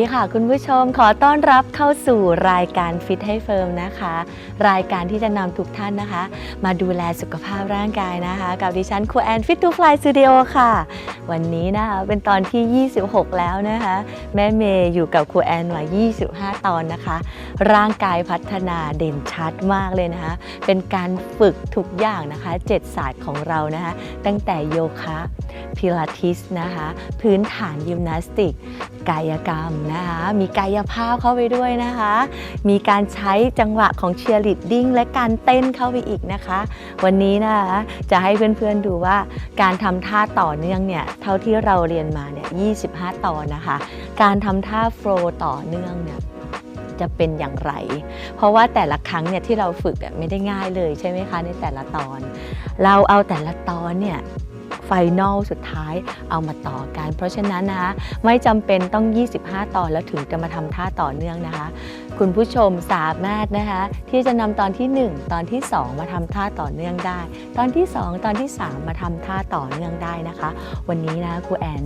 ดีค่ะคุณผู้ชมขอต้อนรับเข้าสู่รายการฟิตให้เฟิร์มนะคะ รายการที่จะนำทุกท่านนะคะ มาดูแลสุขภาพร่างกายนะคะ กับดิฉันครูแอนฟิตทูฟลายสตูดิโอค่ะ วันนี้นะคะเป็นตอนที่ 26 แล้วนะคะ แม่เมย์อยู่กับครูแอนมา 25 ตอนนะคะ ร่างกายพัฒนาเด่นชัดมากเลยนะคะ เป็นการฝึกทุกอย่างนะคะ 7 ศาสตร์ของเรานะคะ ตั้งแต่โยคะพิลาทิสนะคะ พื้นฐานยิมนาสติก กายกรรมนะคะ มีกายภาพเข้าไปด้วยนะคะ มีการใช้จังหวะของเชียร์ลีดดิ้งและการเต้นเข้าไปอีกนะคะ วันนี้นะคะจะให้เพื่อนๆดูว่าการทำท่าต่อเนื่องเนี่ยเท่าที่เราเรียนมาเนี่ย 25ตอนนะคะ การทำท่าโฟล์ต่อเนื่องเนี่ยจะเป็นอย่างไร เพราะว่าแต่ละครั้งเนี่ยที่เราฝึกเนี่ยไม่ได้ง่ายเลยใช่ไหมคะในแต่ละตอน เราเอาแต่ละตอนเนี่ย ไฟนอลสุดท้ายเอามาต่อกัน เพราะฉะนั้นนะคะไม่จำเป็นต้อง 25 ตอนแล้วถึงจะมาทำท่าต่อเนื่องนะคะ คุณผู้ชมสามารถนะคะที่จะนำตอนที่ 1 ตอนที่ 2 มาทำท่าต่อเนื่องได้ ตอนที่ 2 ตอนที่ 3 มาทำท่าต่อเนื่องได้นะคะ วันนี้นะครูแอน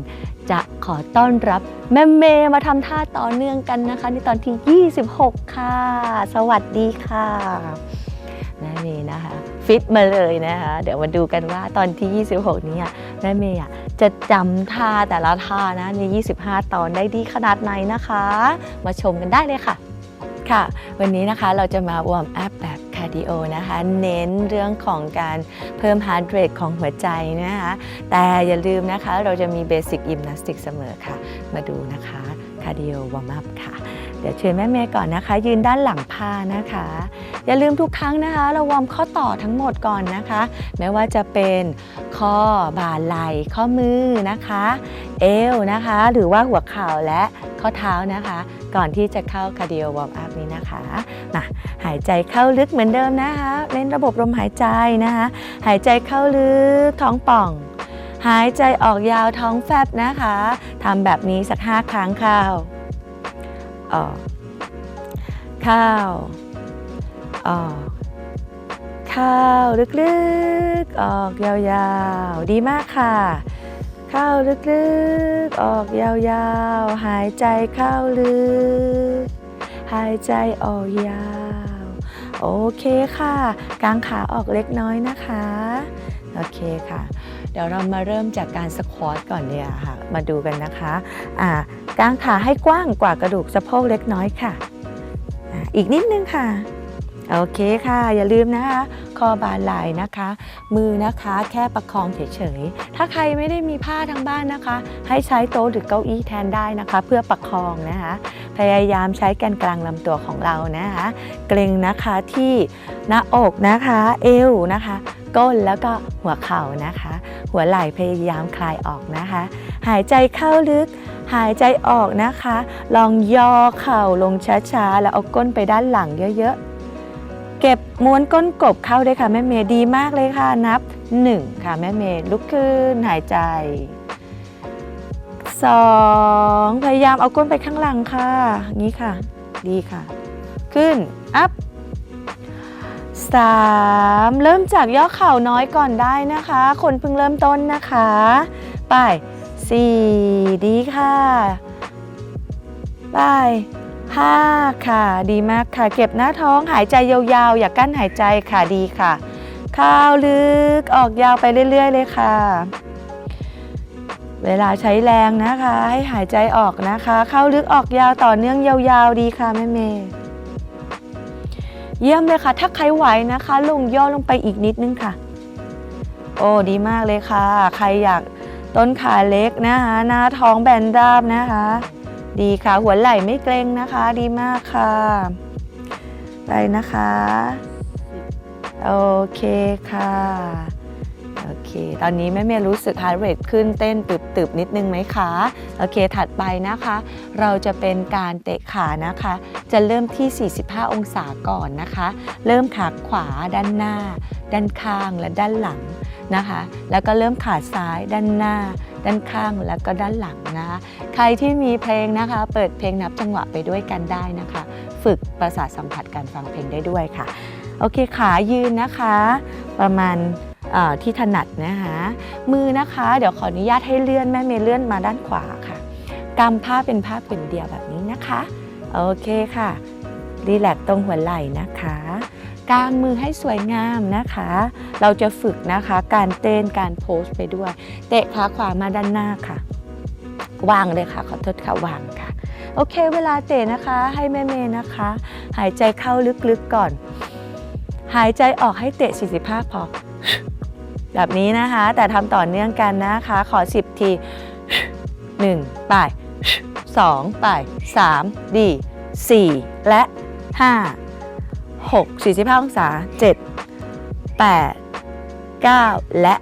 จะขอต้อนรับแม่เมย์มาทำท่าต่อเนื่องกันนะคะในตอนที่ 26 ค่ะ สวัสดีค่ะ แม่เมย์นะคะ ฟิตมาเลยนะคะ เดี๋ยวมาดูกันว่าตอนที่ 26 นี้แม่เมย์จะจำท่าแต่ละท่านะใน 25 ตอนได้ดีขนาดไหนนะคะ มาชมกันได้เลยค่ะค่ะ วันนี้นะคะเราจะมาวอร์มอัพแบบคาร์ดิโอนะคะ เน้นเรื่องของการเพิ่มฮาร์ดเรทของหัวใจนะคะ แต่อย่าลืมนะคะเราจะมีเบสิกยิมนาสติกเสมอค่ะ มาดูนะคะคาร์ดิโอวอร์มอัพค่ะ ดี๋ยวเชิญแม่เมย์ก่อนนะคะ ยืนด้านหลังผ้านะคะ อย่าลืมทุกครั้งนะคะ เราวอร์มข้อต่อทั้งหมดก่อนนะคะ ไม่ว่าจะเป็นข้อบ่าไหล่ข้อมือนะคะ เอวนะคะ หรือว่าหัวเข่าและข้อเท้านะคะ ก่อนที่จะเข้าคาร์ดิโอวอร์มอัพนี้นะคะมาหายใจเข้าลึกเหมือนเดิมนะคะเล่นระบบลมหายใจนะคะ หายใจเข้าลึกท้องป่องหายใจออกยาวท้องแฟบนะคะ ทำแบบนี้สักห้าครั้งเข้า ออก ข้าวออกข้าวลึกๆ ออกยาวๆ ดีมากค่ะ เข้าลึกๆ ออกยาวๆ หายใจเข้าลึก หายใจออกยาว โอเคค่ะกางขาออกเล็กน้อยนะคะ โอเคค่ะ เดี๋ยวเรามาเริ่มจากการสควอตก่อนเนี่ยค่ะ มาดูกันนะคะ อ่า กางขาให้กว้างกว่ากระดูกสะโพกเล็กน้อยค่ะ อีกนิดนึงค่ะ โอเคค่ะ อย่าลืมนะคะคอบาไหล่นะคะ มือนะคะแค่ประคองเฉยๆ ถ้าใครไม่ได้มีผ้าทางบ้านนะคะ ให้ใช้โต๊ะหรือเก้าอี้แทนได้นะคะ เพื่อประคองนะคะ พยายามใช้แกนกลางลำตัวของเรานะคะ เกรงนะคะที่หน้าอกนะคะ เอวนะคะก้นแล้วก็หัวเข่านะคะ หัวไหล่พยายามคลายออกนะคะ หายใจเข้าลึก หายใจออกนะคะ ลองย่อเข่าลงช้าๆ แล้วเอาก้นไปด้านหลังเยอะๆ เก็บม้วนก้นกบเข้าด้วยค่ะแม่เมย์ดีมากเลยค่ะนับ 1 ค่ะแม่เมย์ลุกขึ้นหายใจ 2 พยายามเอาก้นไปข้างหลังค่ะอย่างนี้ค่ะ ดีค่ะ ขึ้น อัพ3เริ่มจากย่อเข่าน้อยก่อนได้นะคะ คนเพิ่งเริ่มต้นนะคะ ไป 4ดีค่ะไป5ค่ะ ดีมากค่ะ เก็บหน้าท้องหายใจยาวๆ อย่ากั้นหายใจค่ะดีค่ะ เข้าลึกออกยาวไปเรื่อย ๆ เลยค่ะ เวลาใช้แรงนะคะ ให้หายใจออกนะคะ เข้าลึกออกยาวต่อเนื่องยาวๆ ดีค่ะแม่เมย์เยี่ยมเลยค่ะ ถ้าใครไหวนะคะ ลงย่อลงไปอีกนิดนึงค่ะ โอ้ดีมากเลยค่ะ ใครอยาก ต้นขาเล็กนะคะ หน้าท้องแบนราบนะคะ ดีค่ะ หัวไหล่ไม่เกร็งนะคะ ดีมากค่ะ ไปนะคะ โอเคค่ะ โอเค ตอนนี้แม่เมย์รู้สึก heart rate ขึ้นเต้นตึบๆนิดนึงไหมคะ โอเค ถัดไปนะคะ เราจะเป็นการเตะขานะคะ จะเริ่มที่ 45 องศาก่อนนะคะ เริ่มขาขวาด้านหน้า ด้านข้างและด้านหลัง นะคะ แล้วก็เริ่มขาซ้ายด้านหน้า ด้านข้างแล้วก็ด้านหลังนะคะใครที่มีเพลงนะคะ เปิดเพลงนับจังหวะไปด้วยกันได้นะคะ ฝึกประสาทสัมผัสการฟังเพลงได้ด้วยค่ะ โอเคขายืนนะคะ ประมาณที่ถนัดนะคะมือนะคะเดี๋ยวขออนุญาตให้เลื่อนแม่เมย์เลื่อนมาด้านขวาค่ะกำผ้าเป็นผ้าผืนเดียวแบบนี้นะคะ โอเคค่ะรีแลกตรงหัวไหล่นะคะ กางมือให้สวยงามนะคะ เราจะฝึกนะคะการเต้นการโพสไปด้วย เตะขาขวามาด้านหน้าค่ะ วางเลยค่ะ ขอโทษค่ะวางค่ะ โอเค เวลาเตะนะคะให้แม่เมย์นะคะ หายใจเข้าลึกๆก่อน หายใจออกให้เตะ 45 พอ แบบนี้นะคะ แต่ทำต่อเนื่องกันนะคะ ขอ 10 ที 1 ไป2ไป3ดี4และ 5 6 45 องศา 7 8 9 และ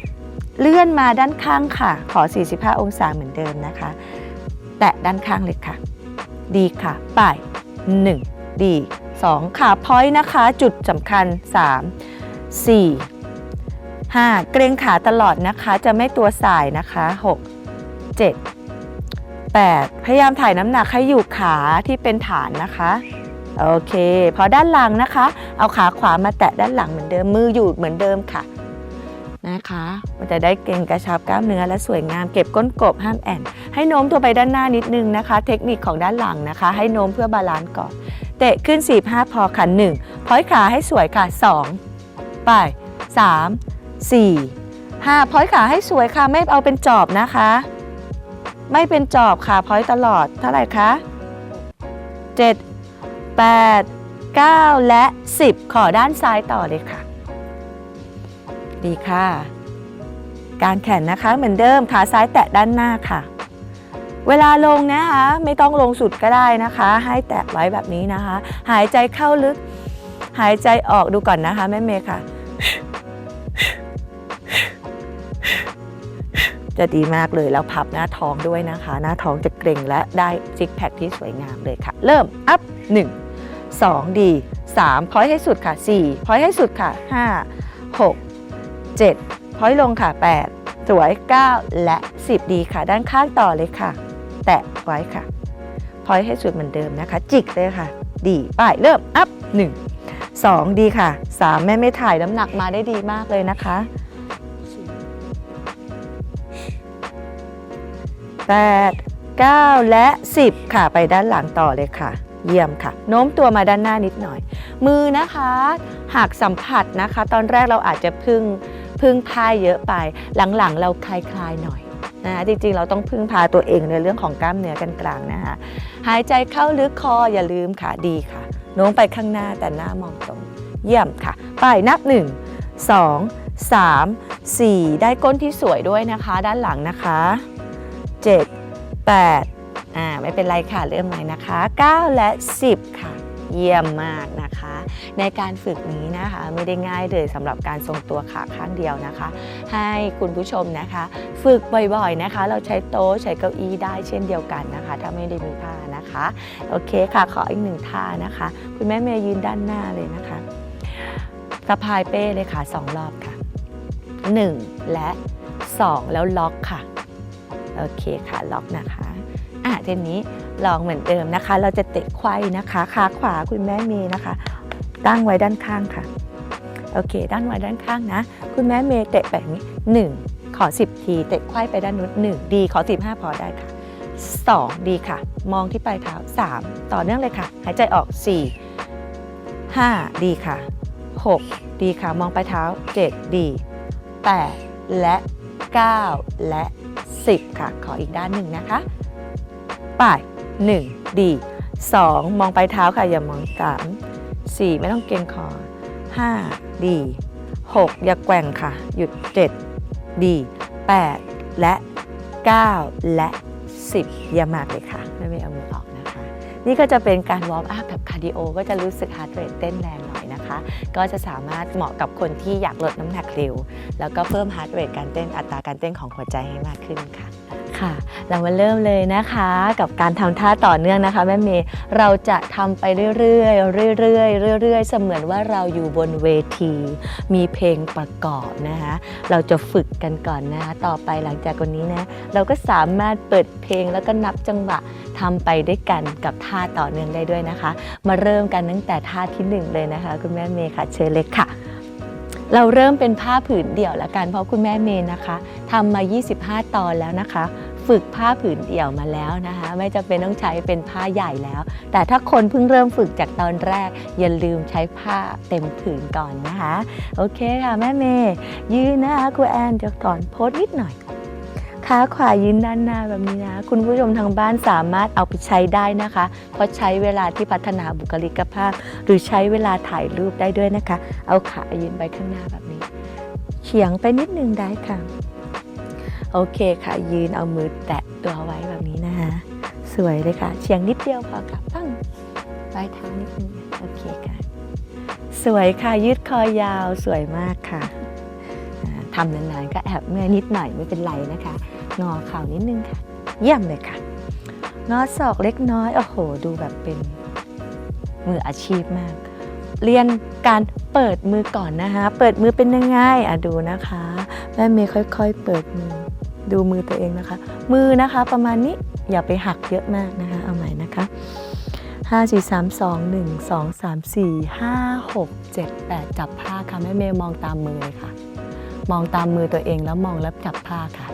10 เลื่อนมาด้านข้างค่ะ ขอ 45 องศาเหมือนเดิมนะคะ แตะด้านข้างเลยค่ะ ดีค่ะ ไป 1 ดี2ขาพอยต์นะคะ จุดสำคัญ 3 4 5 เกรงขาตลอดนะคะ จะไม่ตัวสายนะคะ 6 7 8 พยายามถ่ายน้ำหนักให้อยู่ขาที่เป็นฐานนะคะ โอเค พอด้านหลังนะคะ เอาขาขวามาแตะด้านหลังเหมือนเดิม มืออยู่เหมือนเดิมค่ะ นะคะ มันจะได้เกร็งกระชับกล้ามเนื้อและสวยงาม เก็บก้นกบห้ามแอนให้โน้มตัวไปด้านหน้านิดนึงนะคะ เทคนิคของด้านหลังนะคะ ให้โน้มเพื่อบาลานซ์ก่อน เตะขึ้น 45 พอค่ะ1พอยขาให้สวยค่ะ 2 ไป 3 4 5พอยขาให้สวยค่ะ ไม่เอาเป็นจอบนะคะ ไม่เป็นจอบค่ะพอยต์ตลอด เท่าไหร่คะ7 8 9 และ 10 ขอด้านซ้ายต่อเลยค่ะ ดีค่ะ การแขนนะคะเหมือนเดิมขาซ้ายแตะด้านหน้าค่ะ เวลาลงนะคะไม่ต้องลงสุดก็ได้นะคะ ให้แตะไว้แบบนี้นะคะ หายใจเข้าลึก หายใจออกดูก่อนนะคะแม่เมย์ค่ะ จะดีมากเลยแล้วพับหน้าท้องด้วยนะคะ หน้าท้องจะเกร็งและได้ซิกแพคที่สวยงามเลยค่ะ เริ่มอัพ1 2 ดี 3 พอยให้สุดค่ะ 4 พอยให้สุดค่ะ 5 6 7 พอยลงค่ะ 8 สวย 9 และ 10 ดีค่ะ ด้านข้างต่อเลยค่ะ แตะไว้ค่ะ พอยให้สุดเหมือนเดิมนะคะ จิกเลยค่ะ ดีไปเริ่ม อัพ 1 2 ดีค่ะ 3 แม่ไม่ถ่ายน้ำหนักมาได้ดีมากเลยนะคะ8 9 และ 10 ค่ะ ไปด้านหลังต่อเลยค่ะ เยี่ยมค่ะ โน้มตัวมาด้านหน้านิดหน่อย มือนะคะ หากสัมผัสนะคะ ตอนแรกเราอาจจะพึ่งพึ่งพายเยอะไป หลังๆ เราคลายคลายหน่อยนะะจริงๆ เราต้องพึ่งพาตัวเองในเรื่องของกล้ามเนื้อกันกลางนะคะหายใจเข้าลึกคออย่าลืมค่ะดีค่ะโน้มไปข้างหน้าแต่หน้ามองตรง เยี่ยมค่ะ ไปนับ 1 2 3 4 ได้ก้นที่สวยด้วยนะคะ ด้านหลังนะคะ 7 8 อ่าไม่เป็นไรค่ะเริ่มใหม่นะคะ 9 และ 10 ค่ะ เยี่ยมมากนะคะ ในการฝึกนี้นะคะไม่ได้ง่ายเลยสำหรับการทรงตัวขาข้างเดียวนะคะ ให้คุณผู้ชมนะคะ ฝึกบ่อยๆนะคะ เราใช้โต๊ะใช้เก้าอี้ได้เช่นเดียวกันนะคะ ถ้าไม่ได้มีผ้านะคะโอเคค่ะขออีกหนึ่งท่านะคะ คุณแม่เมย์ยืนด้านหน้าเลยนะคะสะพายเป้เลยค่ะสองรอบค่ะ 1 และ 2 แล้วล็อกค่ะ โอเคค่ะ ล็อกนะคะ อะทีนี้ลองเหมือนเดิมนะคะ เราจะเตะไขว้นะคะขาขวาคุณแม่เมย์นะคะ ตั้งไว้ด้านข้างค่ะ โอเค ด้านไว้ด้านข้างนะ คุณแม่เมย์เตะแบบนี้1ขอ10ที เตะไขว้ไปด้านนู้น1ดีขอ15พอได้ค่ะ2ดีค่ะ มองที่ปลายเท้า3ต่อเนื่องเลยค่ะ หายใจออก4 5ดีค่ะ6ดีค่ะ มองปลายเท้า7ดี8และ 9 และ 10 ค่ะ ขออีกด้านหนึ่งนะคะ ไป 1 ดี 2 มองไปลายเท้าค่ะอย่ามอง3 4ไม่ต้องเกรงคอ 5 ดี 6 อย่าแกว่งค่ะ หยุด 7 ดี 8 และ 9 และ 10เยี่ยมมากเลยค่ะไม่ไม่เอามือออกนะคะ นี่ก็จะเป็นการวอร์มอัพแบบคาร์ดิโอก็จะรู้สึกฮาร์ดเรทเต้นแรงหน่อยนะคะ ก็จะสามารถเหมาะกับคนที่อยากลดน้ำหนักเร็ว แล้วก็เพิ่มฮาร์ดเรทการเต้นอัตราการเต้นของหัวใจให้มากขึ้นค่ะ ค่ะ เรามาเริ่มเลยนะคะ กับการทำท่าต่อเนื่องนะคะแม่เมย์เราจะทำไปเรื่อยๆเรื่อยๆเรื่อยๆ เสมือนว่าเราอยู่บนเวที มีเพลงประกอบนะคะ เราจะฝึกกันก่อนนะคะต่อไปหลังจากวันนี้นะเราก็สามารถเปิดเพลงแล้วก็นับจังหวะทำไปด้วยกันกับท่าต่อเนื่องได้ด้วยนะคะ มาเริ่มกันตั้งแต่ท่าที่หนึ่งเลยนะคะ คุณแม่เมย์ค่ะเชิญเลยค่ะเราเริ่มเป็นผ้าผืนเดี่ยวละกันเพราะคุณแม่เมย์นะคะทำมา 25 ตอนแล้วนะคะ ฝึกผ้าผืนเดี่ยวมาแล้วนะคะ ไม่จำเป็นต้องใช้เป็นผ้าใหญ่แล้ว แต่ถ้าคนเพิ่งเริ่มฝึกจากตอนแรก อย่าลืมใช้ผ้าเต็มผืนก่อนนะคะ โอเคค่ะแม่เมย์ยืนนะคะครูแอนเดี๋ยวก่อนโพสต์นิดหน่อยขาขวายืนด้านหน้าแบบนี้นะ คุณผู้ชมทางบ้านสามารถเอาไปใช้ได้นะคะ เพราะใช้เวลาที่พัฒนาบุคลิกภาพ หรือใช้เวลาถ่ายรูปได้ด้วยนะคะ เอาขายืนไปข้างหน้าแบบนี้เฉียงไปนิดนึงได้ค่ะ โอเคค่ะ ยืนเอามือแตะตัวไว้แบบนี้นะคะสวยเลยค่ะ เฉียงนิดเดียวพอค่ะปั้งปลายเท้านิดนึงโอเคค่ะ สวยค่ะ ยืดคอยาวสวยมากค่ะทำนานๆ ก็แอบเมื่อนิดหน่อยไม่เป็นไรนะคะ งอเข่านิดนึงค่ะ เยี่ยมเลยค่ะ งอศอกเล็กน้อย โอ้โห ดูแบบเป็นมืออาชีพมาก เรียนการเปิดมือก่อนนะคะ เปิดมือเป็นยังไงอะดูนะคะ แม่เมย์ค่อยๆ เปิดมือ ดูมือตัวเองนะคะ มือนะคะประมาณนี้อย่าไปหักเยอะมากนะคะ เอาใหม่นะคะ5 4 3 2 1 2 3 4 5 6 7 8 จับผ้าค่ะแม่เมย์มองตามมือเลยค่ะ มองตามมือตัวเองแล้วมองแล้วจับผ้าค่ะ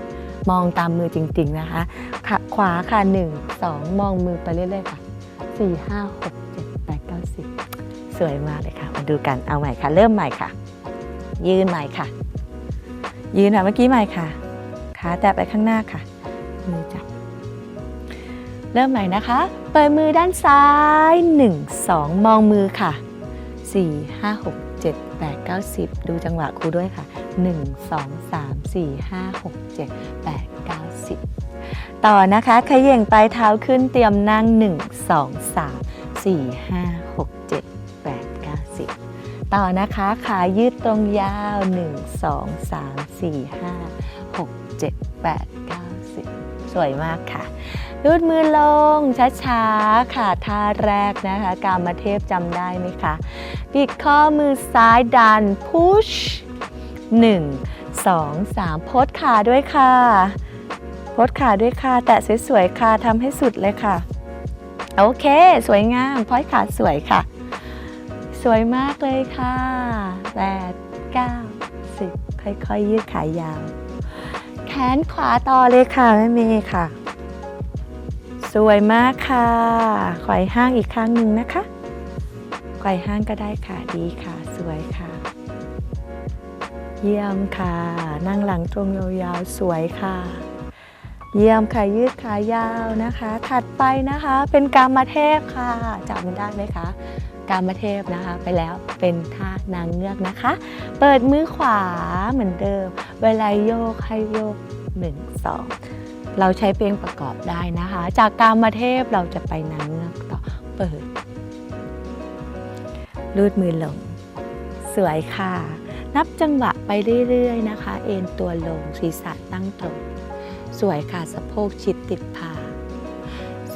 มองตามมือจริงๆนะคะขาขวาค่ะ 1 2 มองมือไปเรื่อยๆค่ะ 4 5 6 7 8 9 10 สวยมากเลยค่ะมาดูกันเอาใหม่ค่ะ เริ่มใหม่ค่ะ ยืนใหม่ค่ะ ยืนค่ะเมื่อกี้ใหม่ค่ะ ขาแตะไปข้างหน้าค่ะ มือจับ เริ่มใหม่นะคะ เปิดมือด้านซ้าย 1 2 มองมือค่ะ 4 5 6 7 8 9 10 ดูจังหวะครูด้วยค่ะ 1 2 3 4 5 6 7 8 9 10 ต่อนะคะขย่งปลายเท้าขึ้นเตรียมนั่ง 1 2 3 4 5 6 7 8 9 10ต่อนะคะ ขายืดตรงยาว 1 2 3 4 5 6 7 8 9 10 สวยมากค่ะรูดมือลงช้าๆค่ะท่าแรกนะคะกามาเทพจำได้ไหมคะปิดข้อมือซ้ายดันพุช1 2 3โพสขาด้วยค่ะโพสขาด้วยค่ะ แตะสวยๆค่ะทำให้สุดเลยค่ะ โอเค สวยงามโพสขาสวยค่ะ สวยมากเลยค่ะ 8 9 10 ค่อยๆยืดขายาว นขวาต่อเลยค่ะแม่เมย์ค่ะ สวยมากค่ะไขว่ห้างอีกครั้งหนึ่งนะคะไขว่ห้างก็ได้ค่ะดีค่ะ สวยค่ะ เยี่ยมค่ะ นั่งหลังตรงยาวๆสวยค่ะ เยี่ยมค่ะยืดขายาวนะคะ ถัดไปนะคะเป็นกามเทพค่ะจำได้ไหมคะ กามเทพนะคะ ไปแล้วเป็นท่านางเงือกนะคะ เปิดมือขวาเหมือนเดิม เวลาโยกให้โยก1 2เราใช้เพลงประกอบได้นะคะ จากกามเทพเราจะไปนางเงือกต่อเปิด รูดมือลง สวยค่ะ นับจังหวะไปเรื่อยๆนะคะ เอ็นตัวลงศีรษะตั้งตรง สวยค่ะสะโพกชิดติดผา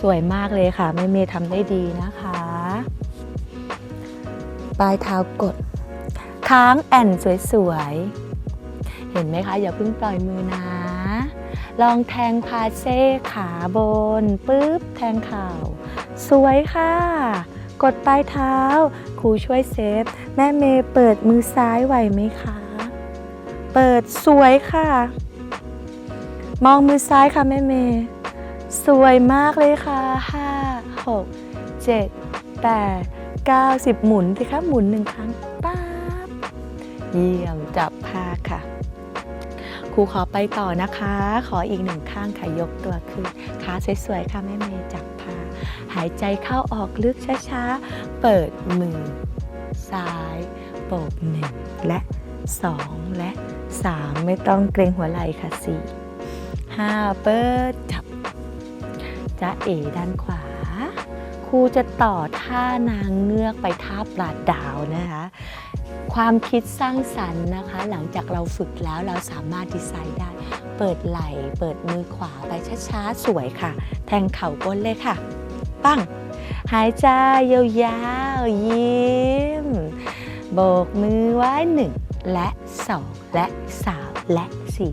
สวยมากเลยค่ะแม่เมย์ทำได้ดีนะคะ ปลายเท้ากด ค้างแอนสวยๆ เห็นไหมคะ อย่าเพิ่งปล่อยมือนะ ลองแทงพาเซ่ขาบนปุ๊บ แทงเข่า สวยค่ะ กดปลายเท้า ครูช่วยเซฟ แม่เมย์เปิดมือซ้ายไหวไหมคะ เปิดสวยค่ะ มองมือซ้ายค่ะแม่เมย์สวยมากเลยค่ะ 5 6 7 8 90 หมุนสิคะหมุนหนึ่งครั้งป๊าบเยี่ยมจับผ้าค่ะ ครูขอไปต่อนะคะ ขออีกหนึ่งข้างค่ะยกตัวขึ้นขาสวยๆค่ะแม่เมย์จับผ้า หายใจเข้าออกลึกช้าๆ เปิดมือ ซ้ายโบกหนึ่งและสองและสามไม่ต้องเกรงหัวไหล่ค่ะสี่ห้าเปิดจับจะเอด้านขวา ครูจะต่อท่านางเงือกไปท่าปลาดาวนะคะ ความคิดสร้างสรรค์นะคะ หลังจากเราฝึกแล้วเราสามารถดีไซน์ได้ เปิดไหล่ เปิดมือขวาไปช้าๆ สวยค่ะ แทงเข่าก้นเลยค่ะ ปั้ง หายใจยาวๆ ยิ้ม โบกมือไว้หนึ่งและสองและสามและสี่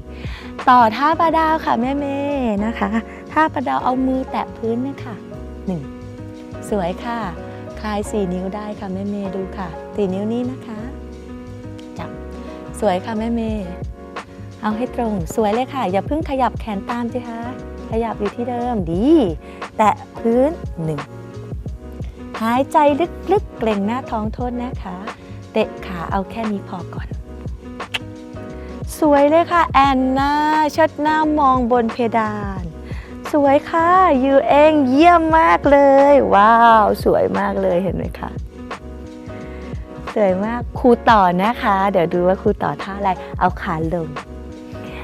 ต่อท่าประดาวค่ะแม่เมย์นะคะ ท่าประดาวเอามือแตะพื้นนี่ยค่ะหนึ่ง สวยค่ะ คลายสี่นิ้วได้ค่ะแม่เมย์ดูค่ะสี่นิ้วนี้นะคะ จับ สวยค่ะแม่เมย์เอาให้ตรงสวยเลยค่ะ อย่าเพิ่งขยับแขนตามสิคะขยับอยู่ที่เดิมดี แตะพื้นหนึ่งหายใจลึกๆ เกร็งหน้าท้องโทษนะคะ เตะขาเอาแค่นี้พอก่อน สวยเลยค่ะ แอนนาเชิดหน้ามองบนเพดาน สวยค่ะยูเองเยี่ยมมากเลย ว้าว สวยมากเลยเห็นไหมคะสวยมากครูต่อนะคะ เดี๋ยวดูว่าครูต่อท่าอะไร เอาขาลง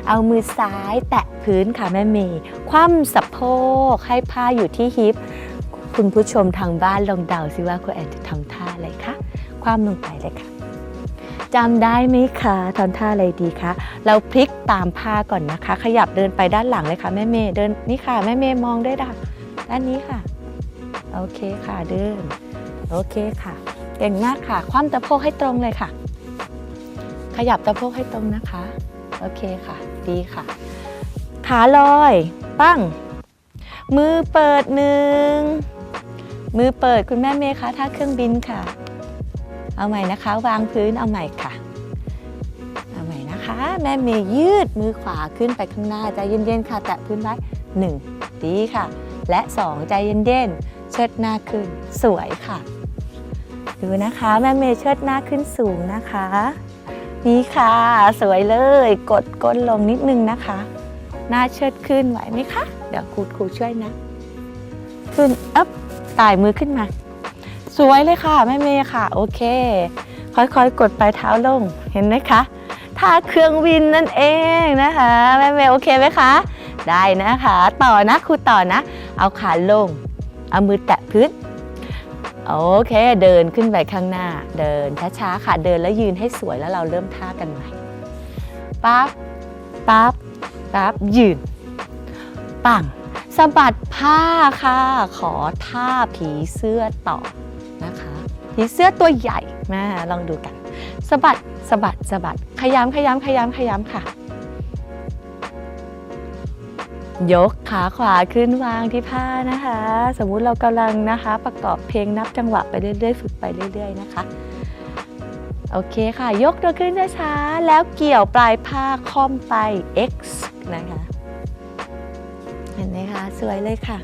เอามือซ้ายแตะพื้นค่ะแม่เมย์คว่ำสะโพกให้ผ้าอยู่ที่ฮิป คุณผู้ชมทางบ้านลองเดาสิว่าคุณแอนจะทำท่าอะไรคะคว่ำลงไปเลยค่ะ จำได้ไหมคะทำท่าอะไรดีคะ เราพลิกตามผ้าก่อนนะคะ ขยับเดินไปด้านหลังเลยค่ะแม่เมย์เดินนี่ค่ะแม่เมย์มองด้วยค่ะด้านนี้ค่ะ โอเคค่ะเดิน โอเคค่ะเก่งมากค่ะ คว่ำตะโพกให้ตรงเลยค่ะ ขยับตะโพกให้ตรงนะคะ โอเคค่ะ ดีค่ะ ขาลอย ปั้ง มือเปิดหนึ่ง มือเปิดคุณแม่เมย์คะท่าเครื่องบินค่ะ เอาใหม่นะคะ วางพื้นเอาใหม่ค่ะ เอาใหม่นะคะ แม่เมย์ยืดมือขวาขึ้นไปข้างหน้าใจเย็นๆค่ะ แตะพื้นไว้หนึ่งดีค่ะ และสองใจเย็นๆเชิดหน้าขึ้นสวยค่ะ ดูนะคะ แม่เมย์เชิดหน้าขึ้นสูงนะคะนี่ค่ะ สวยเลย กดก้นลงนิดนึงนะคะ หน้าเชิดขึ้นไหวไหมคะ เดี๋ยวครูครูช่วยนะ ขึ้นอัพตายมือขึ้นมา สวยเลยค่ะแม่เมย์ค่ะ โอเค ค่อยๆ กดปลายเท้าลงเห็นไหมคะท่าเครื่องวินนั่นเองนะคะแม่เมย์โอเคไหมคะ ได้นะคะ ต่อนะครูต่อนะ เอาขาลง เอามือแตะพื้นโอเคเดินขึ้นไปข้างหน้า เดินช้าๆค่ะเดินแล้วยืนให้สวยแล้วเราเริ่มท่ากันใหม่ปั๊บปั๊บปั๊บยืน ปังสะบัดผ้าค่ะ ขอท่าผีเสื้อต่อ ผีเสื้อตัวใหญ่มาลองดูกันสะบัดสะบัดสะบัดขยำขยำขยำขยำค่ะ ยกขาขวาขึ้นวางที่ผ้านะคะ สมมุติเรากำลังนะคะ ประกอบเพลงนับจังหวะไปเรื่อยๆ ฝึกไปเรื่อย ๆ นะคะโอเคค่ะ ยกตัวขึ้นช้าๆแล้วเกี่ยวปลายผ้าค่อมไป X นะคะ เห็นไหมคะ สวยเลยค่ะ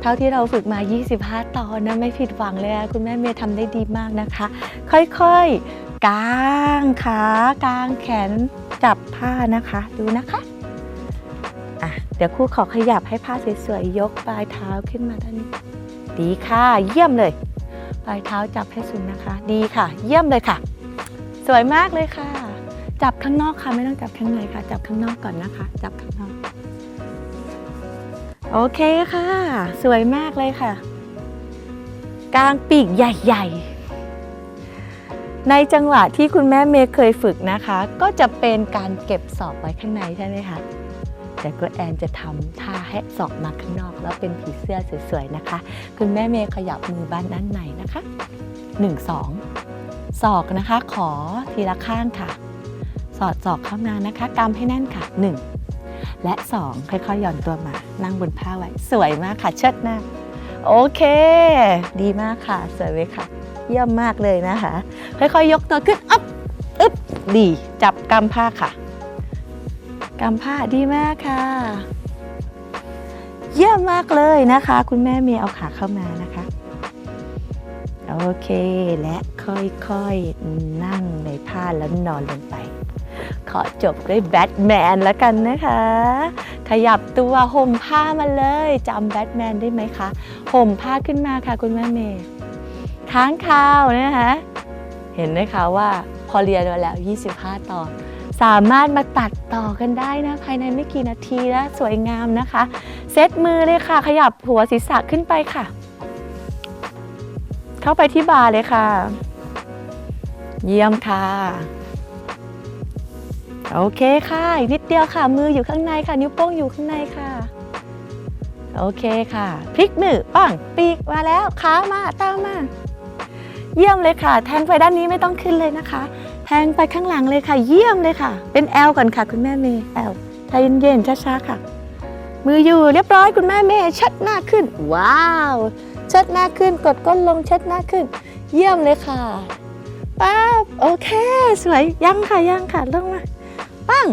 เท่าที่เราฝึกมา 25 ตอนนะไม่ผิดหวังเลยอะคุณแม่เมย์ทำได้ดีมากนะคะ ค่อยๆกางขากางแขนจับผ้านะคะ ดูนะคะอะเดี๋ยวครูขอขยับให้ผ้าสวยๆยกปลายเท้าขึ้นมาด้านนี้ ดีค่ะ เยี่ยมเลย ปลายเท้าจับให้สูงนะคะ ดีค่ะ เยี่ยมเลยค่ะ สวยมากเลยค่ะ จับข้างนอกค่ะไม่ต้องจับข้างในค่ะ จับข้างนอกก่อนนะคะ จับข้างนอก โอเคค่ะ สวยมากเลยค่ะ กลางปีกใหญ่ๆ ในจังหวะที่คุณแม่เมย์เคยฝึกนะคะ ก็จะเป็นการเก็บศอกไว้ข้างในใช่ไหมคะแต่ก็แอนจะทำท่าให้ศอกมาข้างนอก แล้วเป็นผีเสื้อสวยๆนะคะ คุณแม่เมย์ขยับมือบ้านด้านในนะคะ 1 2 ศอกนะคะ ขอทีละข้างค่ะ สอดศอกเข้ามานะคะกำให้แน่นค่ะ 1 และ 2 ค่อยๆหย่อนตัวมา นั่งบนผ้าไว้ สวยมากค่ะ เชิดหน้า โอเค ดีมากค่ะ สวยเลยค่ะ เยี่ยมมากเลยนะคะ ค่อยๆ ยกตัวขึ้นอัพอึ๊บดี จับกำผ้าค่ะกำผ้าดีมากค่ะ เยี่ยมมากเลยนะคะ คุณแม่เมย์เอาขาเข้ามานะคะโอเค และค่อยๆ นั่งในผ้าแล้วนอนลงไป ขอจบด้วยแบทแมนแล้วกันนะคะ ขยับตัวห่มผ้ามาเลยจำแบทแมนได้ไหมคะห่มผ้าขึ้นมาค่ะคุณแม่เมย์ค้างคาวนะคะเห็นไหมคะว่าพอเรียนมาแล้ว 25 ตอนสามารถมาตัดต่อกันได้นะ ภายในไม่กี่นาทีนะสวยงามนะคะ เซตมือเลยค่ะ ขยับหัวศีรษะขึ้นไปค่ะ เข้าไปที่บาร์เลยค่ะ เยี่ยมค่ะ โอเคค่ะ อีกนิดเดียวค่ะ มืออยู่ข้างในค่ะ นิ้วโป้งอยู่ข้างในค่ะ โอเคค่ะ พลิกมือปังปีกมาแล้วขามาตามมา เยี่ยมเลยค่ะ แทงไปด้านนี้ไม่ต้องขึ้นเลยนะคะ แทงไปข้างหลังเลยค่ะ เยี่ยมเลยค่ะ เป็นแอลก่อนค่ะ คุณแม่เมย์แอลใจเย็นๆช้าๆค่ะ มืออยู่เรียบร้อยคุณแม่เมย์ชัดหน้าขึ้น ว้าวชัดหน้าขึ้นกดก้นลงชัดหน้าขึ้น เยี่ยมเลยค่ะป๊าบโอเค สวยยังค่ะยังค่ะลงมา ปั้ง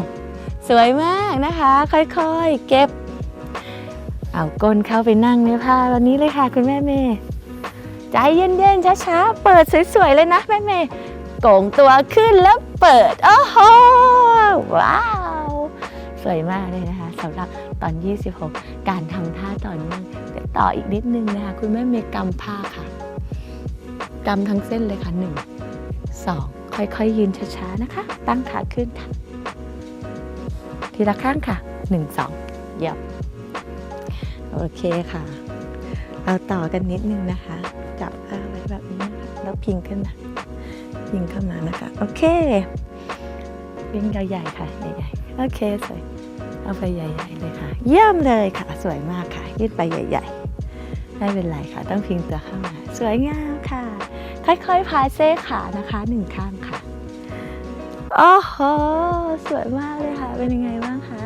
สวยมากนะคะ ค่อยๆ เก็บ เอาก้นเข้าไปนั่งในผ้าวันนี้เลยค่ะคุณแม่เมย์ใจเย็นๆช้าๆ เปิดสวยๆเลยนะแม่เมย์โก่งตัวขึ้นแล้วเปิด โอ้โห ว้าว สวยมากเลยนะคะสำหรับตอน 26 การทำท่าต่อเนื่องต่ออีกนิดนึงนะคะ คุณแม่เมย์กำผ้าค่ะกำทั้งเส้นเลยค่ะ 1 2 ค่อยๆ ยืนช้าๆ นะคะ ตั้งขาขึ้นค่ะ ทีละข้างค่ะ 1 2 เยี่ยมโอเคค่ะเราต่อกันนิดนึงนะคะ จับผ้าไว้แบบนี้นะคะแล้วพิงขึ้นมาพิงเข้ามานะคะ โอเคพิงใหญ่ๆค่ะใหญ่ๆโอเคสวยเอาไปใหญ่ๆเลยค่ะ เยี่ยมเลยค่ะ สวยมากค่ะ ยืดไปใหญ่ๆไม่เป็นไรค่ะ ต้องพิงตัวเข้ามา สวยงามค่ะ ค่อยๆพายเส้ขานะคะหนึ่งข้างค่ะ โอ้โหสวยมากเลยค่ะ เป็นยังไงบ้างคะ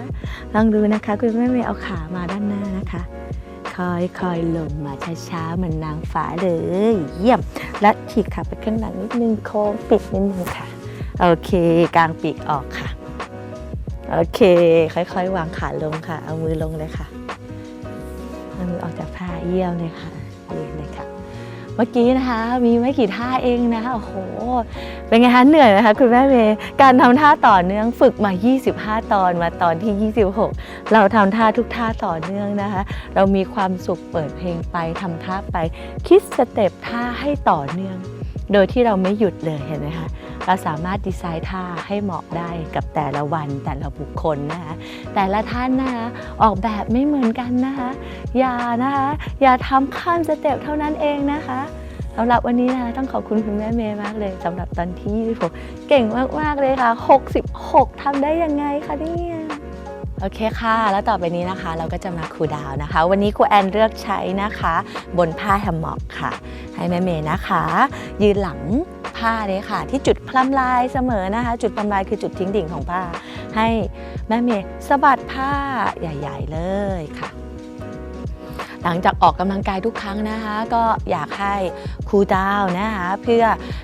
ลองดูนะคะ คุณแม่เมย์เอาขามาด้านหน้านะคะ ค่อยๆลงมาช้าๆเหมือนนางฟ้าเลย เยี่ยม และฉีกขาไปข้างหลังนิดนึงโค้งปิดนิดนึงค่ะ โอเคกลางปีกออกค่ะ โอเค ค่อยๆ วางขาลงค่ะ เอามือลงเลยค่ะเอามือออกจากผ้าเยี่ยมเลยค่ะ มื่อกี้นะคะ มีไม่กี่ท่าเองนะคะโอ้โห เป็นไงคะเหนื่อยไหมคะคุณแม่เมย์การทำท่าต่อเนื่องฝึกมา 25 ตอนมาตอนที่ 26 เราทำท่าทุกท่าต่อเนื่องนะคะ เรามีความสุขเปิดเพลงไปทำท่าไป คิดสเต็ปท่าให้ต่อเนื่อง โดยที่เราไม่หยุดเลยเห็นไหมคะ เราสามารถดีไซน์ท่าให้เหมาะได้กับแต่ละวันแต่ละบุคคลนะคะแต่ละท่านนะคะออกแบบไม่เหมือนกันนะคะอย่านะคะอย่าทำข้ามสเต็ปเท่านั้นเองนะคะสำหรับวันนี้นะคะต้องขอบคุณคุณแม่เมย์มากเลยสำหรับตอนที่26เก่งมาก ๆ เลยค่ะ 66ทำได้ยังไงคะเนี่ยโอเคค่ะ แล้วต่อไปนี้นะคะ เราก็จะมาครูดาวนะคะ วันนี้ครูแอนเลือกใช้นะคะ บนผ้าแฮมม็อกค่ะ ให้แม่เมย์นะคะ ยืนหลัง ผ้าเลยค่ะ ที่จุดพลำลายเสมอนะคะ จุดพลำลายคือจุดทิ้งดิ่งของผ้า ให้แม่เมย์สะบัดผ้าใหญ่ ๆ เลยค่ะ หลังจากออกกำลังกายทุกครั้งนะคะ ก็อยากให้คูลดาวนะคะเพื่อ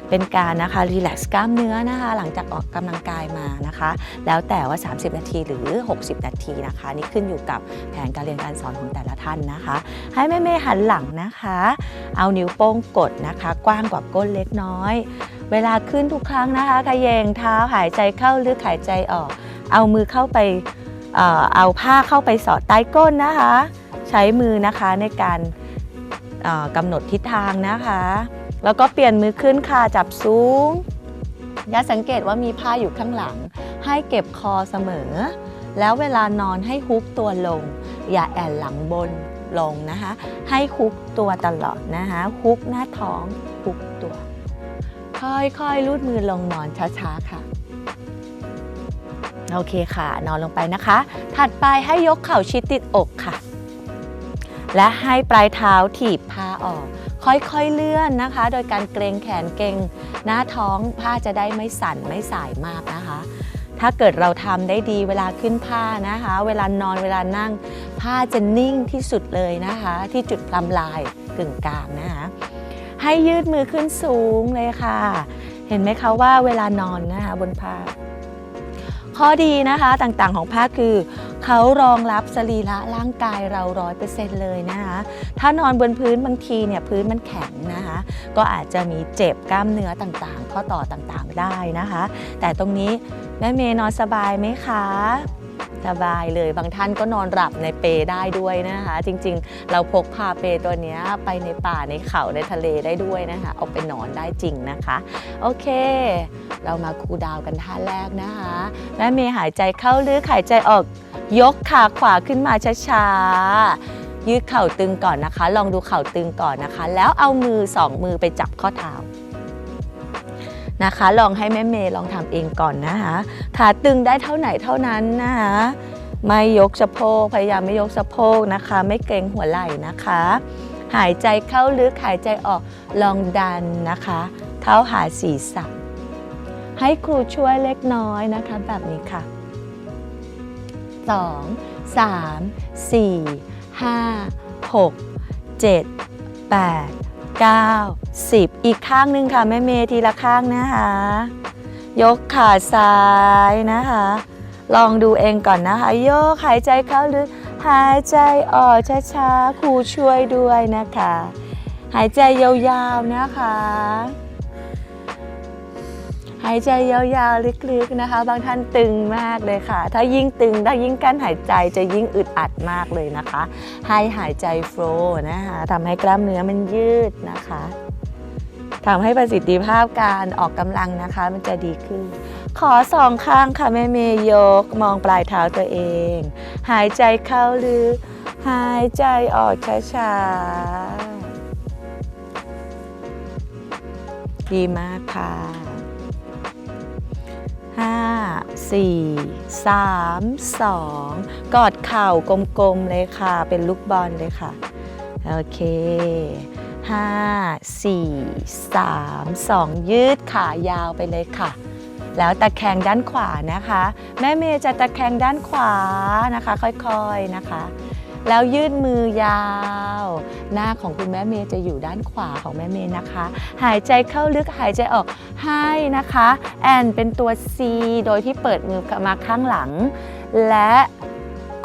เป็นการนะคะรีแลกซ์กล้ามเนื้อนะคะ หลังจากออกกำลังกายมานะคะ แล้วแต่ว่า 30 นาทีหรือ 60 นาทีนะคะ นี่ขึ้นอยู่กับแผนการเรียนการสอนของแต่ละท่านนะคะ ให้แม่เมย์หันหลังนะคะ เอานิ้วโป้งกดนะคะ กว้างกว่าก้นเล็กน้อย เวลาขึ้นทุกครั้งนะคะขยเยงเท้าหายใจเข้าลึกหายใจออก เอามือเข้าไปเออเอาผ้าเข้าไปสอดใต้ก้นนะคะ ช้มือนะคะในการกำหนดทิศทางนะคะ แล้วก็เปลี่ยนมือขึ้นค่ะจับสูงอย่าสังเกตว่ามีผ้าอยู่ข้างหลัง ให้เก็บคอเสมอ แล้วเวลานอนให้ฮุกตัวลง อย่าแอนหลังบนลงนะคะ ให้ฮุกตัวตลอดนะคะฮุกหน้าท้องฮุกตัว ค่อยๆลูดมือลงนอนช้าๆค่ะโอเคค่ะ นอนลงไปนะคะ ถัดไปให้ยกเข่าชิดติดอกค่ะ และให้ปลายเท้าถีบผ้าออก ค่อยๆเลื่อนนะคะ โดยการเกรงแขนเกรงหน้าท้องผ้าจะได้ไม่สั่นไม่สายมากนะคะ ถ้าเกิดเราทำได้ดีเวลาขึ้นผ้านะคะ เวลานอนเวลานั่ง ผ้าจะนิ่งที่สุดเลยนะคะ ที่จุดลำลายกึ่งกลางนะคะให้ยืดมือขึ้นสูงเลยค่ะ เห็นไหมคะว่าเวลานอนนะคะบนผ้าข้อดีนะคะต่างๆของผ้าคือ เขารองรับสรีระร่างกายเราร้อยเปอร์เซ็นต์เลยนะคะถ้านอนบนพื้นบางทีเนี่ยพื้นมันแข็งนะคะก็อาจจะมีเจ็บกล้ามเนื้อต่างๆ ข้อต่อต่างๆได้นะคะ แต่ตรงนี้แม่เมย์นอนสบายไหมคะสบายเลยบางท่านก็นอนหลับในเปได้ด้วยนะคะ จริงๆ เราพกพาเปตัวนี้ไปในป่าในเขาในทะเลได้ด้วยนะคะ เอาไปนอนได้จริงนะคะ โอเค เรามาคูดาวกันท่าแรกนะคะแม่เมย์หายใจเข้าลึกหายใจออก ยกขาขวาขึ้นมาช้าๆ ยืดเข่าตึงก่อนนะคะ ลองดูเข่าตึงก่อนนะคะ แล้วเอามือสองมือไปจับข้อเท้านะคะ ลองให้แม่เมย์ลองทำเองก่อนนะคะขาตึงได้เท่าไหนเท่านั้นนะคะไม่ยกสะโพกพยายามไม่ยกสะโพกนะคะ ไม่เกรงหัวไหล่นะคะ หายใจเข้าลึกหายใจออกลองดันนะคะเข้าหาศีรษะให้ครูช่วยเล็กน้อยนะคะ แบบนี้ค่ะ 2 3 4 5 6 7 8 9 10 อีกข้างหนึ่งค่ะ แม่เมย์ทีละข้างนะคะ ยกขาซ้ายนะคะ ลองดูเองก่อนนะคะ โยกหายใจเข้าลึกหายใจออกช้าๆครูช่วยด้วยนะคะ หายใจยาวๆนะคะ หายใจยาวๆ ลึกๆนะคะ บางท่านตึงมากเลยค่ะ ถ้ายิ่งตึงถ้ายิ่งกั้นหายใจจะยิ่งอึดอัดมากเลยนะคะ ให้หายใจโฟล์นะคะทำให้กล้ามเนื้อมันยืดนะคะทำให้ประสิทธิภาพการออกกำลังนะคะ มันจะดีขึ้น ขอสองข้างค่ะแม่เมย์ยกมองปลายเท้าตัวเอง หายใจเข้าลึกหายใจออกช้าๆ ดีมากค่ะ 5 4 3 2 กอดเข่ากลมๆเลยค่ะ เป็นลูกบอลเลยค่ะ โอเค 5 4 3 2 ยืดขายาวไปเลยค่ะ แล้วตะแคงด้านขวานะคะ แม่เมย์จะตะแคงด้านขวานะคะ ค่อยๆนะคะ แล้วยืดมือยาว หน้าของคุณแม่เมย์จะอยู่ด้านขวาของแม่เมย์นะคะ หายใจเข้าลึกหายใจออกให้นะคะ แอนเป็นตัว C โดยที่เปิดมือมาข้างหลัง และ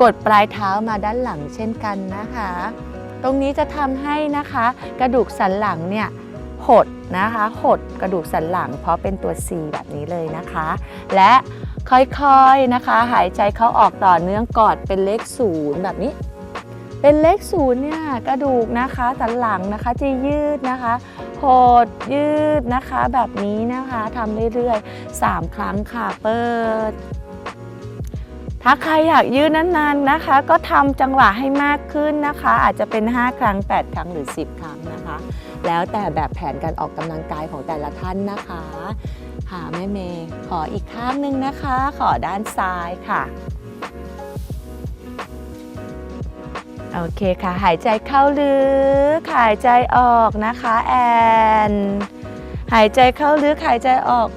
กดปลายเท้ามาด้านหลังเช่นกันนะคะ ตรงนี้จะทำให้นะคะ กระดูกสันหลังเนี่ยหดนะคะหดกระดูกสันหลังเพราะเป็นตัว C แบบนี้เลยนะคะ และค่อยๆนะคะ หายใจเข้าออกต่อเนื่องกอดเป็นเลขศูนย์แบบนี้ เป็นเลขศูนย์เนี่ยกระดูกนะคะสันหลังนะคะจะยืดนะคะหดยืดนะคะแบบนี้นะคะทำเรื่อยๆ 3 ครั้งค่ะเปิด ถ้าใครอยากยืดนานๆนะคะ ก็ทำจังหวะให้มากขึ้นนะคะ อาจจะเป็น 5 ครั้ง 8 ครั้งหรือ 10 ครั้งนะคะ แล้วแต่แบบแผนการออกกำลังกายของแต่ละท่านนะคะหาแม่เมย์ขออีกข้างหนึ่งนะคะ ขอด้านซ้ายค่ะ โอเคค่ะ หายใจเข้าลึก หายใจออกนะคะแอน หายใจเข้าลึก หายใจออก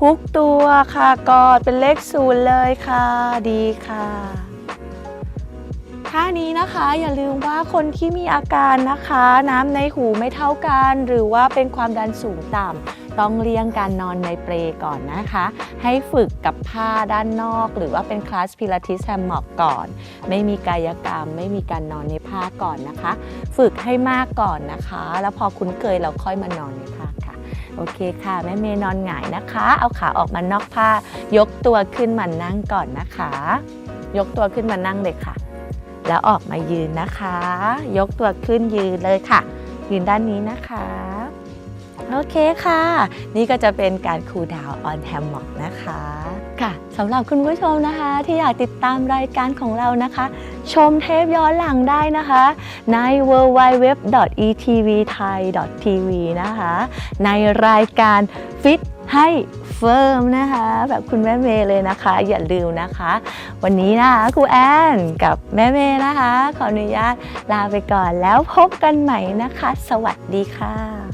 ฮุกตัวค่ะ กอดเป็นเลขศูนย์เลยค่ะ ดีค่ะท่านี้นะคะอย่าลืมว่าคนที่มีอาการนะคะ น้ำในหูไม่เท่ากัน หรือว่าเป็นความดันสูงต่ำ ต้องเลี่ยงการนอนในเปลก่อนนะคะ ให้ฝึกกับผ้าด้านนอก หรือว่าเป็นคลาสพิลาทิสแฮมม็อกก่อน ไม่มีกายกรรม ไม่มีการนอนในผ้าก่อนนะคะ ฝึกให้มากก่อนนะคะ แล้วพอคุ้นเคยเราค่อยมานอนในผ้าค่ะ โอเคค่ะ แม่เมย์นอนหงายนะคะ เอาขาออกมานอกผ้า ยกตัวขึ้นมานั่งก่อนนะคะ ยกตัวขึ้นมานั่งเลยค่ะ แล้วออกมายืนนะคะ ยกตัวขึ้นยืนเลยค่ะ ยืนด้านนี้นะคะ โอเคค่ะ นี่ก็จะเป็นการคูลดาวน์ออนแฮมม็อกนะคะค่ะสำหรับคุณผู้ชมนะคะ ที่อยากติดตามรายการของเรานะคะ ชมเทปย้อนหลังได้นะคะ ใน w w w e t v t h a i t v นะคะ ในรายการฟิตให้เฟิร์มนะคะ แบบคุณแม่เมย์เลยนะคะ อย่าลืมนะคะ วันนี้นะคะครูแอนกับแม่เมย์นะคะ ขออนุญาตลาไปก่อนแล้วพบกันใหม่นะคะ สวัสดีค่ะ